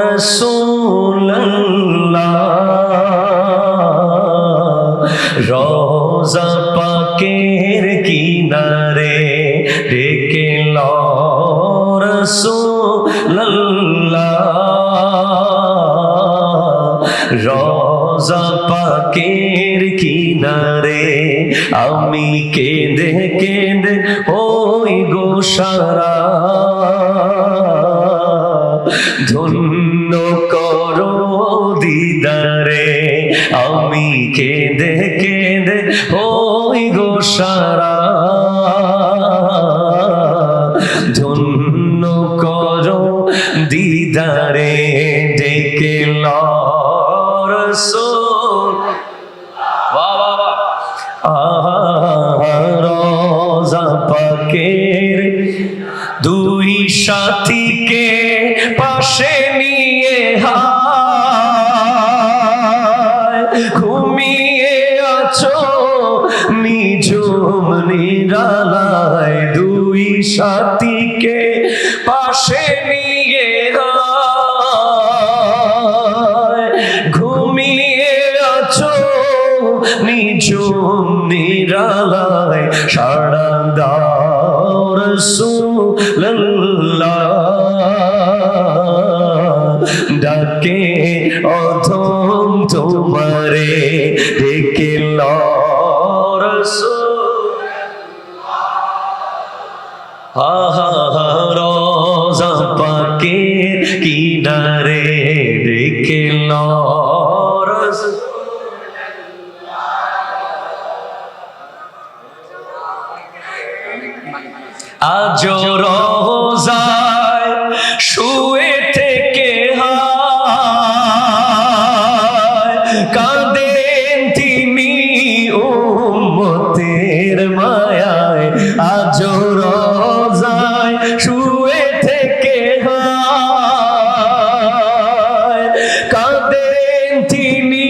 রসুল্লাহ রোজা পাকের কিনারে ডেকে রসুল্লাহ রোজা পাকের কিনারে আমি কেঁদে কেঁদে ওই গোসারা ধন্য করো দিদারে, আমি কেঁদে কেঁদে ওই গোসারা ধন্য করো দিদারে, ডেকে বাহ রোজা পাকের দুই সাথীকে ঘুমিয়ে আছো নিজুম নিরালায় দুই সাথীকে পাশে নিয়ে ঘুমিয়ে আছো নিজুম নিরালায় সাড়া দাও রসুল্লাহ ডাকে অধম তোমারে ডেকে রোজা পাকের কিনারে ডেকে রসুল। আজ আজ রোজায় শুয়ে থেকে কাঁদেন তিনি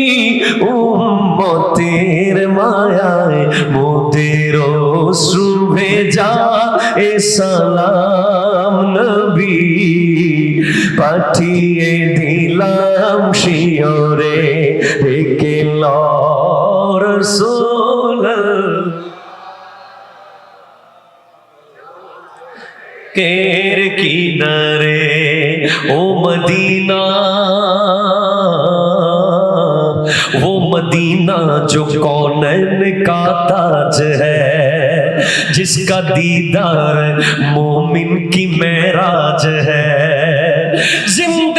উম্মতের মায়ায়, মোদের অশ্রু ভেজা এ সালাম নবী। পাঠিয়ে দিলাম শিওরে রেখে केर की नरे ओ मदीना। वो मदीना जो कौन का ताज है, जिसका दीदार मोमिन की महराज है। ज़िंदा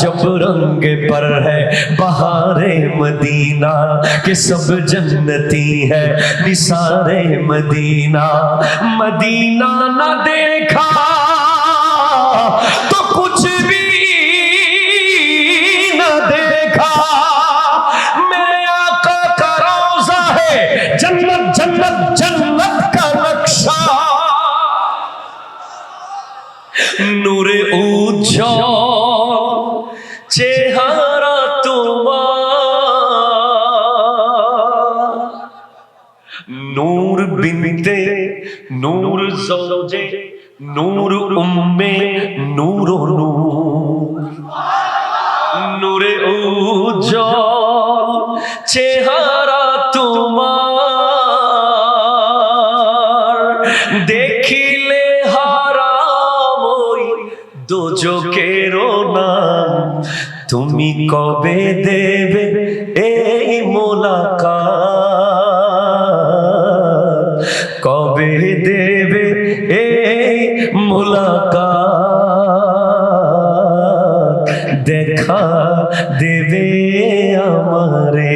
जब रंग पर है बहारे मदीना, के सब जन्नती है निसारे मदीना। मदीना न देखा तो कुछ भी न देखा। मेरे आका का रोजा है जन्नत जन्नत जन्नत का नक्शा। नूरे ऊ বিনতে নূর জওজে নূর উম্মে নূর নূর উজ্জ্বল চেহারা তোমার দেখিলে হারাম ওই দোজকের নাম তুমি কবে দেবে এই মোলাকা কবে দেবে এই মুলাকা দেখা দেবে আমারে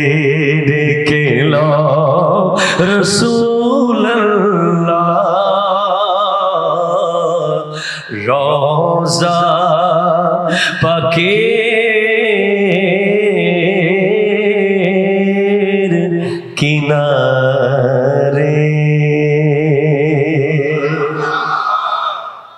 ডেকে রসুল রোজা পাকে কিনা